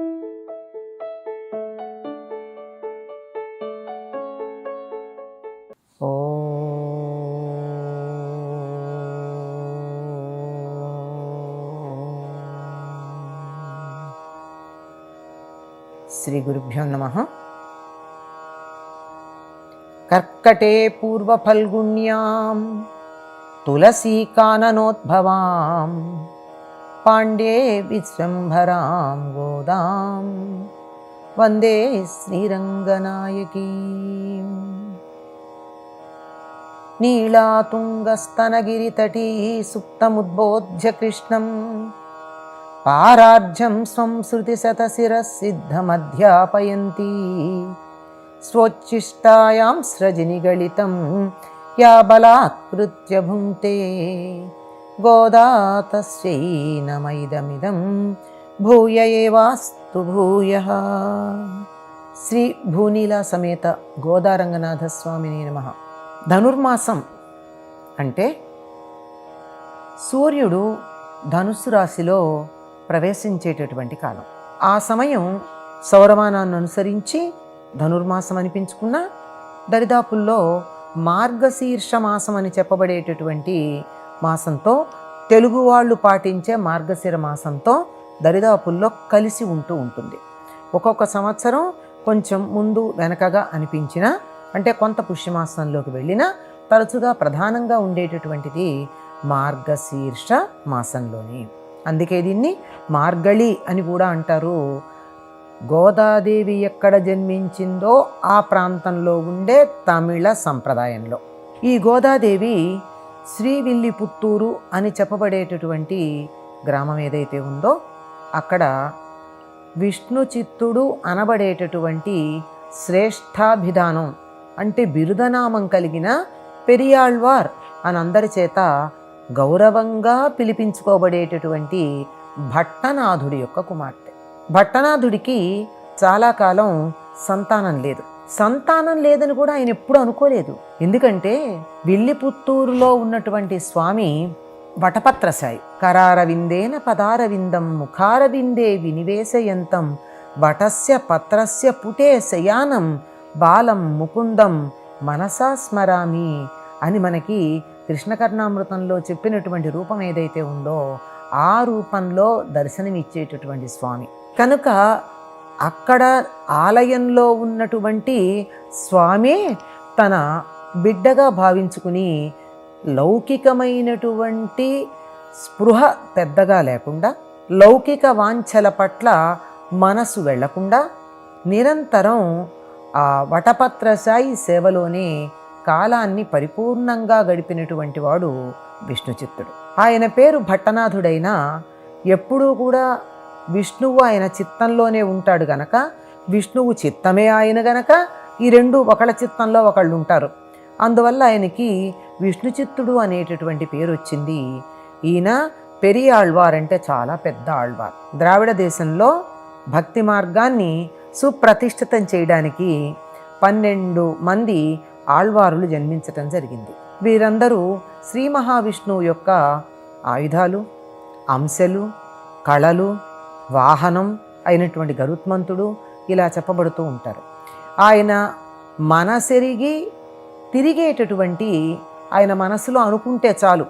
శ్రీ గురుభ్యో నమ. కర్కటే పూర్వఫల్గుణ్యాం తులసీకాననోద్భవాం పాండ్యే విశ్వంభరాం గోదాం వందే శ్రీరంగనాయకీ నీళాతుంగస్తనగిరితటీ సుప్తముద్బోధ్య కృష్ణం పారార్జం స్వం శృతిశతశిరసిద్ధమధ్యాపయంతి స్వోచ్ఛిష్టాయాం స్రజినిగళితం యా బలాత్కృత్య భుంక్తే గోదా తస్యై నమైదమిదం భూయ ఏవాస్తు భూయ శ్రీ భూనీల సమేత గోదారంగనాథ స్వామిని నమ ధనుర్మాసం అంటే సూర్యుడు ధనుస్సు రాశిలో ప్రవేశించేటటువంటి కాలం. ఆ సమయం సౌరమానాన్ని అనుసరించి ధనుర్మాసం అనిపించుకున్న దరిదాపుల్లో మార్గశీర్ష మాసం అని చెప్పబడేటటువంటి మాసంతో తెలుగు వాళ్ళు పాటించే మార్గశిర మాసంతో దరిదాపుల్లో కలిసి ఉంటూ ఉంటుంది. ఒక్కొక్క సంవత్సరం కొంచెం ముందు వెనకగా అనిపించిన అంటే కొంత పుష్యమాసంలోకి వెళ్ళినా తరచుగా ప్రధానంగా ఉండేటటువంటిది మార్గశీర్ష మాసంలోనే. అందుకే దీన్ని మార్గళి అని కూడా అంటారు. గోదాదేవి ఎక్కడ జన్మించిందో ఆ ప్రాంతంలో ఉండే తమిళ సంప్రదాయంలో. ఈ గోదాదేవి శ్రీవిల్లి పుత్తూరు అని చెప్పబడేటటువంటి గ్రామం ఏదైతే ఉందో అక్కడ విష్ణు చిత్తుడు అనబడేటటువంటి శ్రేష్టాభిధానం అంటే బిరుదనామం కలిగిన పెరియాళ్వార్ అని అందరి చేత గౌరవంగా పిలిపించుకోబడేటటువంటి భట్టనాథుడి యొక్క కుమార్తె. భట్టనాథుడికి చాలా కాలం సంతానం లేదు. సంతానం లేదని కూడా ఆయన ఎప్పుడు అనుకోలేదు. ఎందుకంటే విల్లిపుత్తూరులో ఉన్నటువంటి స్వామి వటపత్రసాయి కరారవిందేన పదారవిందం ముఖారవిందే వినివేశయంతం వటస్య పత్రస్య పుటే శయానం బాలం ముకుందం మనసా స్మరామి అని మనకి కృష్ణకర్ణామృతంలో చెప్పినటువంటి రూపం ఏదైతే ఉందో ఆ రూపంలో దర్శనమిచ్చేటటువంటి స్వామి. కనుక అక్కడ ఆలయంలో ఉన్నటువంటి స్వామే తన బిడ్డగా భావించుకుని లౌకికమైనటువంటి స్పృహ పెద్దగా లేకుండా లౌకిక వాంఛల పట్ల మనసు వెళ్ళకుండా నిరంతరం ఆ వటపత్రసాయి సేవలోనే కాలాన్ని పరిపూర్ణంగా గడిపినటువంటి వాడు విష్ణుచిత్తుడు. ఆయన పేరు భట్టనాథుడైనా ఎప్పుడూ కూడా విష్ణువు ఆయన చిత్తంలోనే ఉంటాడు గనక విష్ణువు చిత్తమే ఆయన గనక ఈ రెండు ఒకళ్ళ చిత్తంలో ఒకళ్ళు ఉంటారు. అందువల్ల ఆయనకి విష్ణు చిత్తుడు అనేటటువంటి పేరు వచ్చింది. ఈయన పెరియ ఆళ్వార్ అంటే చాలా పెద్ద ఆళ్వార్. ద్రావిడ దేశంలో భక్తి మార్గాన్ని సుప్రతిష్ఠితం చేయడానికి పన్నెండు మంది ఆళ్వారులు జన్మించటం జరిగింది. వీరందరూ శ్రీ మహావిష్ణువు యొక్క ఆయుధాలు అంశలు కళలు వాహనం అయినటువంటి గరుత్మంతుడు ఇలా చెప్పబడుతూ ఉంటారు. ఆయన మనసెరిగి తిరిగేటటువంటి ఆయన మనసులో అనుకుంటే చాలు.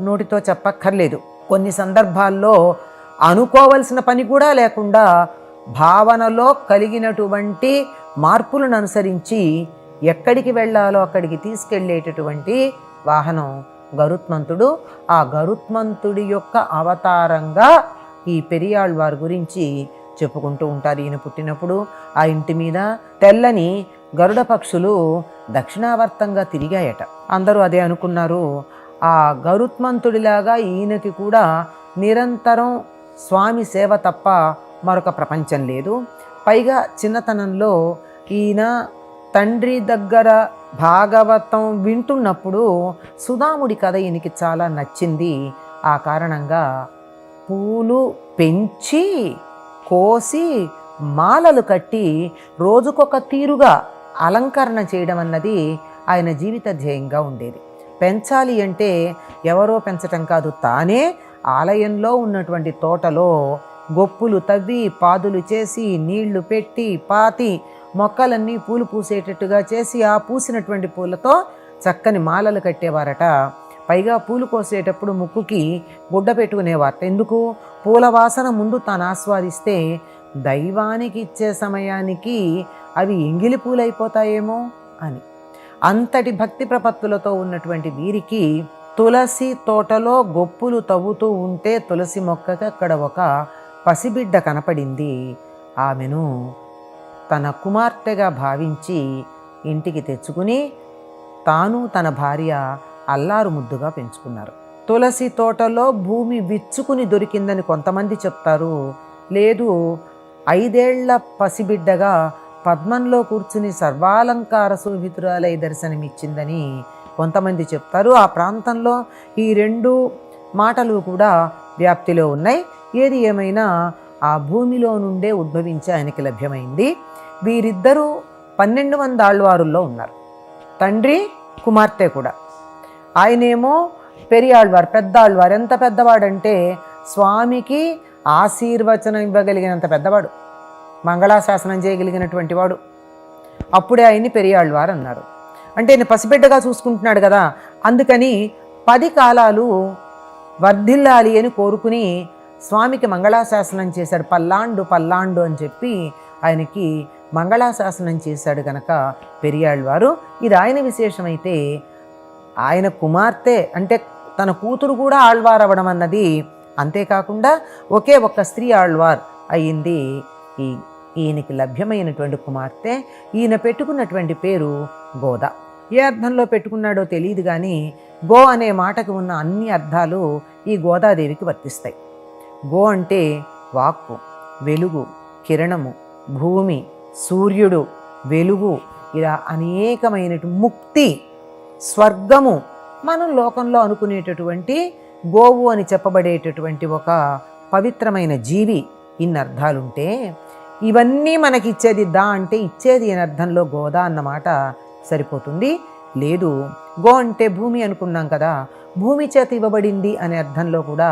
నోటితో చెప్పక్కర్లేదు. కొన్ని సందర్భాల్లో అనుకోవలసిన పని కూడా లేకుండా భావనలో కలిగినటువంటి మార్పులను అనుసరించి ఎక్కడికి వెళ్ళాలో అక్కడికి తీసుకెళ్ళేటటువంటి వాహనం గరుత్మంతుడు. ఆ గరుత్మంతుడి యొక్క అవతారంగా ఈ పెరియాళ్ వారి గురించి చెప్పుకుంటూ ఉంటారు. ఈయన పుట్టినప్పుడు ఆ ఇంటి మీద తెల్లని గరుడ పక్షులు దక్షిణావర్తంగా తిరిగాయట. అందరూ అదే అనుకున్నారు. ఆ గరుత్మంతుడిలాగా ఈయనకి కూడా నిరంతరం స్వామి సేవ తప్ప మరొక ప్రపంచం లేదు. పైగా చిన్నతనంలో ఈయన తండ్రి దగ్గర భాగవతం వింటున్నప్పుడు సుధాముడి కథ ఈయనకి చాలా నచ్చింది. ఆ కారణంగా పూలు పెంచి కోసి మాలలు కట్టి రోజుకొక తీరుగా అలంకరణ చేయడం అన్నది ఆయన జీవిత ధ్యేయంగా ఉండేది. పెంచాలి అంటే ఎవరో పెంచటం కాదు తానే ఆలయంలో ఉన్నటువంటి తోటలో గొప్పులు తవ్వి పాదులు చేసి నీళ్ళు పెట్టి పాతి మొక్కలన్నీ పూలు పూసేటట్టుగా చేసి ఆ పూసినటువంటి పూలతో చక్కని మాలలు కట్టేవారట పైగా పూలు కోసేటప్పుడు ముక్కుకి గుడ్డ పెట్టుకునేవారట ఎందుకు? పూల వాసన ముందు తాను ఆస్వాదిస్తే దైవానికి ఇచ్చే సమయానికి అవి ఎంగిలి పూలైపోతాయేమో అని. అంతటి భక్తి ప్రపత్తులతో ఉన్నటువంటి వీరికి తులసి తోటలో గొప్పులు తవ్వుతూ ఉంటే తులసి మొక్కకి అక్కడ ఒక పసిబిడ్డ కనపడింది. ఆమెను తన కుమార్తెగా భావించి ఇంటికి తెచ్చుకుని తాను తన భార్య అల్లారు ముద్దుగా పెంచుకున్నారు. తులసి తోటలో భూమి విచ్చుకుని దొరికిందని కొంతమంది చెప్తారు. లేదు ఐదేళ్ళ పసిబిడ్డగా పద్మంలో కూర్చుని సర్వాలంకార శోభితురాలై దర్శనమిచ్చిందని కొంతమంది చెప్తారు. ఆ ప్రాంతంలో ఈ రెండు మాటలు కూడా వ్యాప్తిలో ఉన్నాయి. ఏది ఏమైనా ఆ భూమిలో నుండే ఉద్భవించి ఆయనకి లభ్యమైంది. వీరిద్దరూ పన్నెండు వంద ఆళ్వారుల్లో ఉన్నారు. తండ్రి కుమార్తె కూడా. ఆయనేమో పెరియాళ్ళవారు పెద్ద ఎంత పెద్దవాడంటే స్వామికి ఆశీర్వచనం ఇవ్వగలిగినంత పెద్దవాడు. మంగళాశాసనం చేయగలిగినటువంటి వాడు. అప్పుడే ఆయన్ని పెరియాళ్ళవారు అన్నారు. అంటే ఆయన పసిబిడ్డగా చూసుకుంటున్నాడు కదా అందుకని పది కాలాలు వర్ధిల్లాలి అని కోరుకుని స్వామికి మంగళాశాసనం చేశాడు. పల్లాండు పల్లాండు అని చెప్పి ఆయనకి మంగళాశాసనం చేశాడు గనక పెరియాళ్ళవారు ఇది ఆయన విశేషమైతే ఆయన కుమార్తె అంటే తన కూతురు కూడా ఆళ్వార్ అవ్వడం అన్నది అంతేకాకుండా ఒకే ఒక్క స్త్రీ ఆళ్వార్ అయ్యింది ఈ ఈయనకి లభ్యమైనటువంటి కుమార్తె ఈయన పెట్టుకున్నటువంటి పేరు గోద. ఏ అర్థంలో పెట్టుకున్నాడో తెలియదు కానీ గో అనే మాటకు ఉన్న అన్ని అర్థాలు ఈ గోదాదేవికి వర్తిస్తాయి. గో అంటే వాక్కు వెలుగు కిరణము భూమి సూర్యుడు వెలుగు ఇలా అనేకమైనటువంటి ముక్తి స్వర్గము మనం లోకంలో అనుకునేటటువంటి గోవు అని చెప్పబడేటటువంటి ఒక పవిత్రమైన జీవి ఇన్ని అర్థాలుంటే ఇవన్నీ మనకి ఇచ్చేది దా అంటే ఇచ్చేది అని అర్థంలో గోదా అన్నమాట సరిపోతుంది. లేదు గో అంటే భూమి అనుకున్నాం కదా భూమి చేత ఇవ్వబడింది అనే అర్థంలో కూడా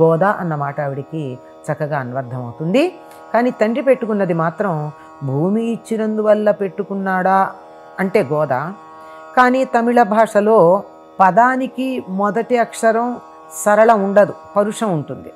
గోదా అన్నమాట ఆవిడికి చక్కగా అన్వర్థమవుతుంది. కానీ తండ్రి పెట్టుకున్నది మాత్రం భూమి ఇచ్చినందువల్ల పెట్టుకున్నాడా అంటే గోదా కానీ తమిళ భాషలో పదానికి మొదటి అక్షరం సరళం ఉండదు పరుషం ఉంటుంది.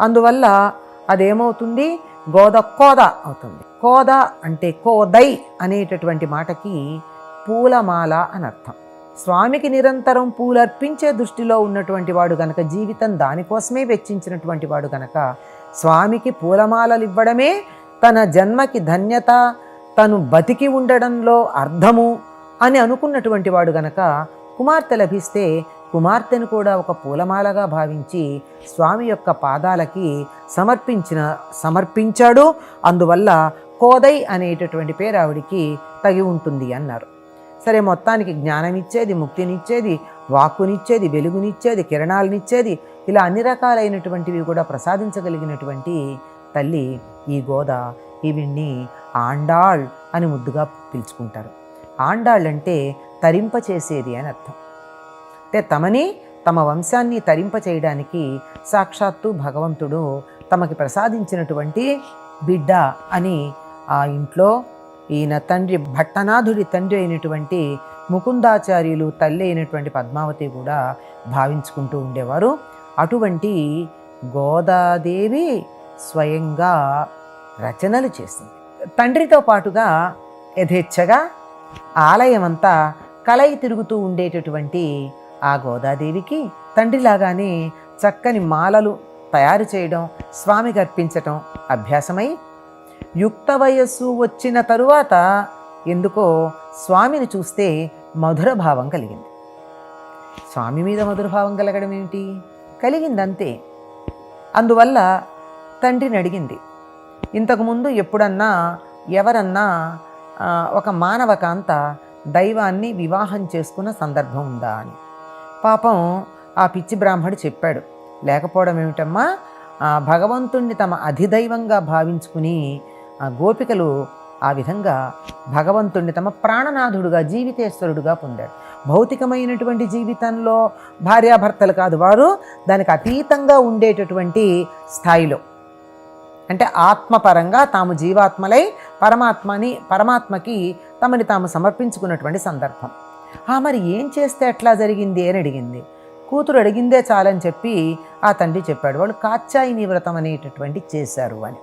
అందువల్ల అదేమవుతుంది? గోద కోద అవుతుంది. కోద అంటే కోదై అనేటటువంటి మాటకి పూలమాల అని అర్థం. స్వామికి నిరంతరం పూలర్పించే దృష్టిలో ఉన్నటువంటి వాడు గనక జీవితం దానికోసమే వెచ్చించినటువంటి వాడు గనక స్వామికి పూలమాలలు ఇవ్వడమే తన జన్మకి ధన్యత తను బతికి ఉండడంలో అర్థము అని అనుకున్నటువంటి వాడు గనక కుమార్తె లభిస్తే కుమార్తెను కూడా ఒక పూలమాలగా భావించి స్వామి యొక్క పాదాలకి సమర్పించిన సమర్పించాడు. అందువల్ల కోదై అనేటటువంటి పేరు ఆవిడికి తగి ఉంటుంది అన్నారు. సరే మొత్తానికి జ్ఞానం ఇచ్చేది ముక్తినిచ్చేది వాక్కునిచ్చేది వెలుగునిచ్చేది కిరణాలనిచ్చేది ఇలా అన్ని రకాలైనటువంటివి కూడా ప్రసాదించగలిగినటువంటి తల్లి ఈ గోద. ఈవిడ్ని ఆండాళ్ అని ముద్దుగా పిలుచుకుంటారు. ఆండాళ్ళంటే తరింపచేసేది అని అర్థం. అంటే తమని తమ వంశాన్ని తరింప చేయడానికి సాక్షాత్తు భగవంతుడు తమకి ప్రసాదించినటువంటి బిడ్డ అని ఆ ఇంట్లో ఈయన తండ్రి భట్టనాథుడి తండ్రి అయినటువంటి ముకుందాచార్యులు తల్లి అయినటువంటి పద్మావతి కూడా భావించుకుంటూ ఉండేవారు. అటువంటి గోదాదేవి స్వయంగా రచనలు చేసింది. తండ్రితో పాటుగా యథేచ్ఛగా ఆలయమంతా కలయి తిరుగుతూ ఉండేటటువంటి ఆ గోదాదేవికి తండ్రిలాగానే చక్కని మాలలు తయారు చేయడం స్వామికి అర్పించటం అభ్యాసమై యుక్త వయస్సు వచ్చిన తరువాత ఎందుకో స్వామిని చూస్తే మధుర భావం కలిగింది. స్వామి మీద మధుర భావం కలగడం ఏమిటి? కలిగింది అంతే అందువల్ల తండ్రిని అడిగింది ఇంతకుముందు ఎప్పుడన్నా ఎవరన్నా ఒక మానవ కాంత దైవాన్ని వివాహం చేసుకున్న సందర్భం ఉందా అని. పాపం ఆ పిచ్చి బ్రాహ్మడు చెప్పాడు లేకపోవడం ఏమిటమ్మా? భగవంతుణ్ణి తమ అధిదైవంగా భావించుకుని గోపికలు ఆ విధంగా భగవంతుణ్ణి తమ ప్రాణనాథుడుగా జీవితేశ్వరుడుగా పొందాడు. భౌతికమైనటువంటి జీవితంలో భార్యాభర్తలు కాదు వారు దానికి అతీతంగా ఉండేటటువంటి స్థాయిలో. అంటే ఆత్మపరంగా తాము జీవాత్మలై పరమాత్మని పరమాత్మకి తమని తాము సమర్పించుకున్నటువంటి సందర్భం. ఆ మరి ఏం చేస్తే ఎట్లా జరిగింది? అని అడిగింది. కూతురు అడిగిందే చాలని చెప్పి ఆ తండ్రి చెప్పాడు. వాళ్ళు కాత్యాయని వ్రతం అనేటటువంటి చేశారు అని.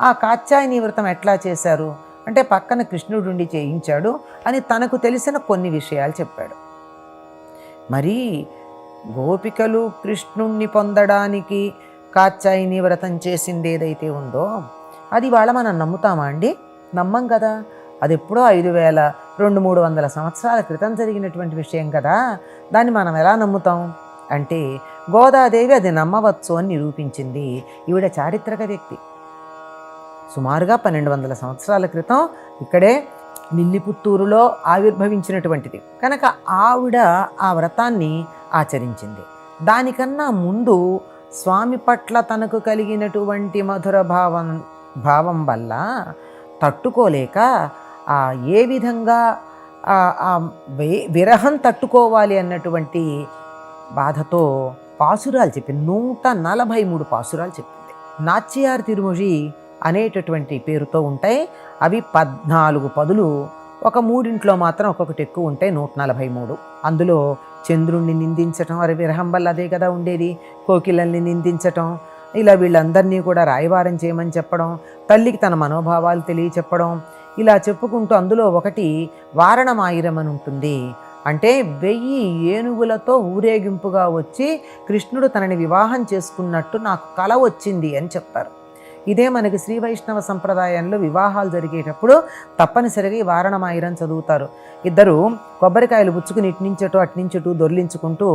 ఆ కాత్యాయని వ్రతం ఎట్లా చేశారు? అంటే పక్కన కృష్ణుడుండి చేయించాడు అని తనకు తెలిసిన కొన్ని విషయాలు చెప్పాడు. మరి గోపికలు కృష్ణుణ్ణి పొందడానికి కాత్యాయని వ్రతం చేసింది ఏదైతే ఉందో అది వాళ్ళ మనం నమ్ముతామా అండి? నమ్మం కదా. అది ఎప్పుడో ఐదు వేల రెండు మూడు వందల సంవత్సరాల క్రితం జరిగినటువంటి విషయం కదా. దాన్ని మనం ఎలా నమ్ముతాం? అంటే గోదాదేవి అది నమ్మవచ్చు అని నిరూపించింది ఈవిడ చారిత్రక వ్యక్తి. సుమారుగా పన్నెండు వందల సంవత్సరాల క్రితం ఇక్కడే నిల్లిపుత్తూరులో ఆవిర్భవించినటువంటిది. కనుక ఆవిడ ఆ వ్రతాన్ని ఆచరించింది. దానికన్నా ముందు స్వామి పట్ల తనకు కలిగినటువంటి మధుర భావం భావం వల్ల తట్టుకోలేక ఆ ఏ విధంగా విరహం తట్టుకోవాలి అన్నటువంటి బాధతో పాసురాలు చెప్పింది. నూట నలభై మూడు పాసురాలు చెప్పింది. నాచ్యార్ తిరుమొഴി అనేటటువంటి పేరుతో ఉంటాయి. అవి పద్నాలుగు పదులు. ఒక మూడింట్లో మాత్రం ఒక్కొక్కటి ఎక్కువ ఉంటాయి. నూట నలభై మూడు. అందులో చంద్రుణ్ణి నిందించటం అరే విరహం వల్ల అదే కదా ఉండేది. కోకిలల్ని నిందించటం ఇలా వీళ్ళందరినీ కూడా రాయవారం చేయమని చెప్పడం తల్లికి తన మనోభావాలు తెలియచెప్పడం ఇలా చెప్పుకుంటూ అందులో ఒకటి వారణమాయిరం అని ఉంటుంది. అంటే వెయ్యి ఏనుగులతో ఊరేగింపుగా వచ్చి కృష్ణుడు తనని వివాహం చేసుకున్నట్టు నాకు కల వచ్చింది అని చెప్తారు. ఇదే మనకి శ్రీ వైష్ణవ సంప్రదాయంలో వివాహాలు జరిగేటప్పుడు తప్పనిసరిగా ఈ వారణమాయిరం చదువుతారు. ఇద్దరు కొబ్బరికాయలు పుచ్చుకుని ఇటు నుంచటు అటు అట్నించటు దొర్లించుకుంటూ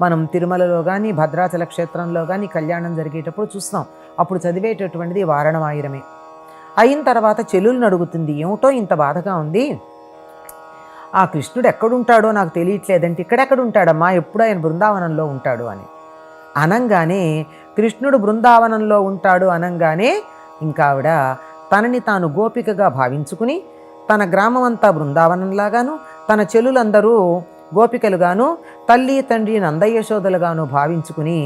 మనం తిరుమలలో కానీ భద్రాచల క్షేత్రంలో కానీ కళ్యాణం జరిగేటప్పుడు చూస్తాం. అప్పుడు చదివేటటువంటిది వారణమాయిరమే. అయిన తర్వాత చెలులు అడుగుతుంది ఏమిటో ఇంత బాధగా ఉంది? ఆ కృష్ణుడు ఎక్కడుంటాడో నాకు తెలియట్లేదంటే ఇక్కడెక్కడ ఉంటాడమ్మా ఎప్పుడు ఆయన బృందావనంలో ఉంటాడు అని. అనంగానే కృష్ణుడు బృందావనంలో ఉంటాడు అనంగానే ఇంకా ఆవిడ తనని తాను గోపికగా భావించుకుని తన గ్రామం అంతా బృందావనంలాగాను తన చెల్లులందరూ గోపికలుగాను తల్లి తండ్రి నందయశోదలుగాను భావించుకుని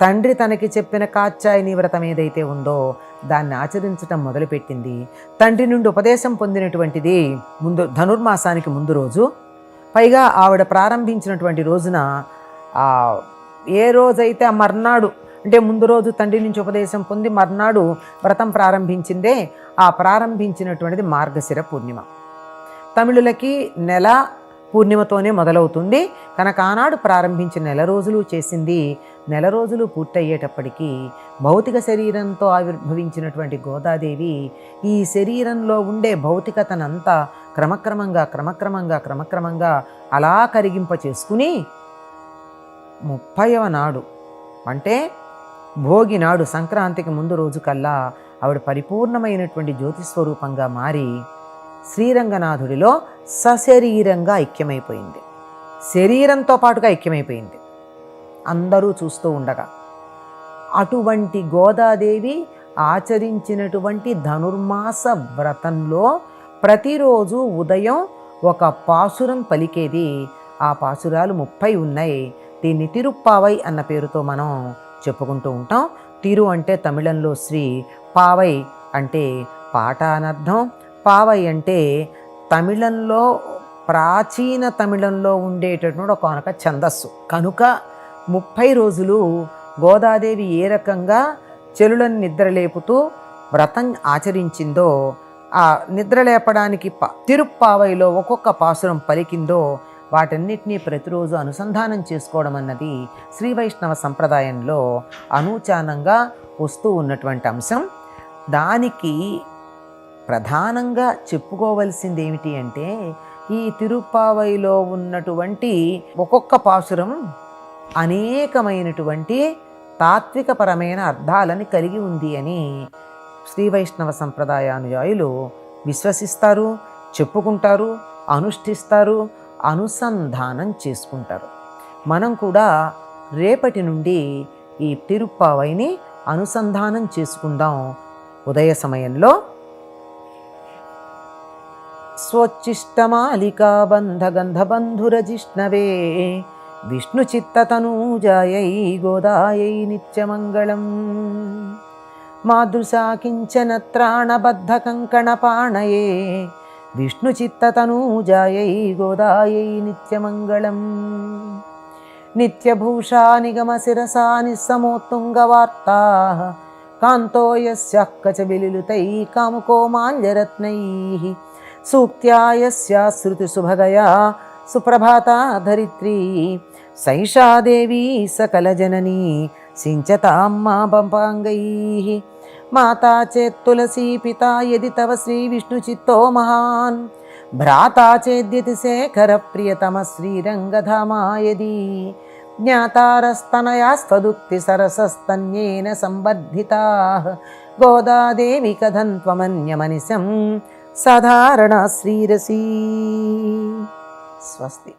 తండ్రి తనకి చెప్పిన కాచ్చాయని వ్రతం ఏదైతే ఉందో దాన్ని ఆచరించటం మొదలుపెట్టింది. తండ్రి నుండి ఉపదేశం పొందినటువంటిది ముందు ధనుర్మాసానికి ముందు రోజు. పైగా ఆవిడ ప్రారంభించినటువంటి రోజున ఏ రోజైతే ఆ మర్నాడు అంటే ముందు రోజు తండ్రి నుంచి ఉపదేశం పొంది మర్నాడు వ్రతం ప్రారంభించిందే ఆ ప్రారంభించినటువంటిది మార్గశిర పూర్ణిమ. తమిళులకి నెల పూర్ణిమతోనే మొదలవుతుంది. కనుక ఆనాడు ప్రారంభించిన నెల రోజులు చేసింది. నెల రోజులు పూర్తయ్యేటప్పటికీ భౌతిక శరీరంతో ఆవిర్భవించినటువంటి గోదాదేవి ఈ శరీరంలో ఉండే భౌతికతనంతా క్రమక్రమంగా క్రమక్రమంగా క్రమక్రమంగా అలా కరిగింప చేసుకుని ముప్పైవ నాడు అంటే భోగి నాడు సంక్రాంతికి ముందు రోజు కల్లా ఆవిడ పరిపూర్ణమైనటువంటి జ్యోతిస్వరూపంగా మారి శ్రీరంగనాథుడిలో సశరీరంగా ఐక్యమైపోయింది. శరీరంతో పాటుగా ఐక్యమైపోయింది. అందరూ చూస్తూ ఉండగా అటువంటి గోదాదేవి ఆచరించినటువంటి ధనుర్మాస వ్రతంలో ప్రతిరోజు ఉదయం ఒక పాసురం పలికేది. ఆ పాసురాలు ముప్పై ఉన్నాయి. దీన్ని తిరుప్పావై అన్న పేరుతో మనం చెప్పుకుంటూ ఉంటాం. తిరు అంటే తమిళంలో శ్రీ పావై అంటే పాట అనర్థం. పావై అంటే తమిళంలో ప్రాచీన తమిళంలో ఉండేటటువంటి ఒక కనుక ఛందస్సు. కనుక ముప్పై రోజులు గోదాదేవి ఏ రకంగా చెలులను నిద్రలేపుతూ వ్రతం ఆచరించిందో ఆ నిద్రలేపడానికి ప తిరుప్పావైలో ఒక్కొక్క పాసురం పలికిందో వాటన్నిటినీ ప్రతిరోజు అనుసంధానం చేసుకోవడం అన్నది శ్రీ వైష్ణవ సంప్రదాయంలో అనూచానంగా వస్తూ ఉన్నటువంటి అంశం. దానికి ప్రధానంగా చెప్పుకోవలసింది ఏమిటి అంటే ఈ తిరుప్పావైలో ఉన్నటువంటి ఒక్కొక్క పాసురం అనేకమైనటువంటి తాత్వికపరమైన అర్థాలని కలిగి ఉంది అని శ్రీ వైష్ణవ సంప్రదాయానుయాయులు విశ్వసిస్తారు చెప్పుకుంటారు అనుష్ఠిస్తారు అనుసంధానం చేసుకుంటారు. మనం కూడా రేపటి నుండి ఈ తిరుప్పావైని అనుసంధానం చేసుకుందాం. ఉదయ సమయంలో స్వచ్చిష్టమాలికా బంధగంధబంధురజిష్ణవే విష్ణుచిత్తతనూజాయై గోదాయై నిత్యమంగళం. మాదృశా కించన త్రాణబద్ధకంకణపాణయే విష్ణుచిత్తతనూజాయై గోదాయై నిత్యమంగళం. నిత్యభూషా నిగమశిరసా నిస్సమోత్తుంగవార్తా. కాంతో యస్యాః కచబిలిలుతై కాముకోమాల్యరత్నైः సూక్త్యా యస్యా శృతిసుభగయా సుప్రభాతా ధరిత్రీ సైషా దేవీ సకలజననీ సించతాం మా పంపాంగైः మాతా చేత్ తులసీ పితా యది తవ శ్రీ విష్ణుచిత్తో మహాన్ భ్రాతా చేద్యతి శేఖర ప్రియతమ శ్రీరంగధామా యది साधारणाश्रीरसी स्वस्ति।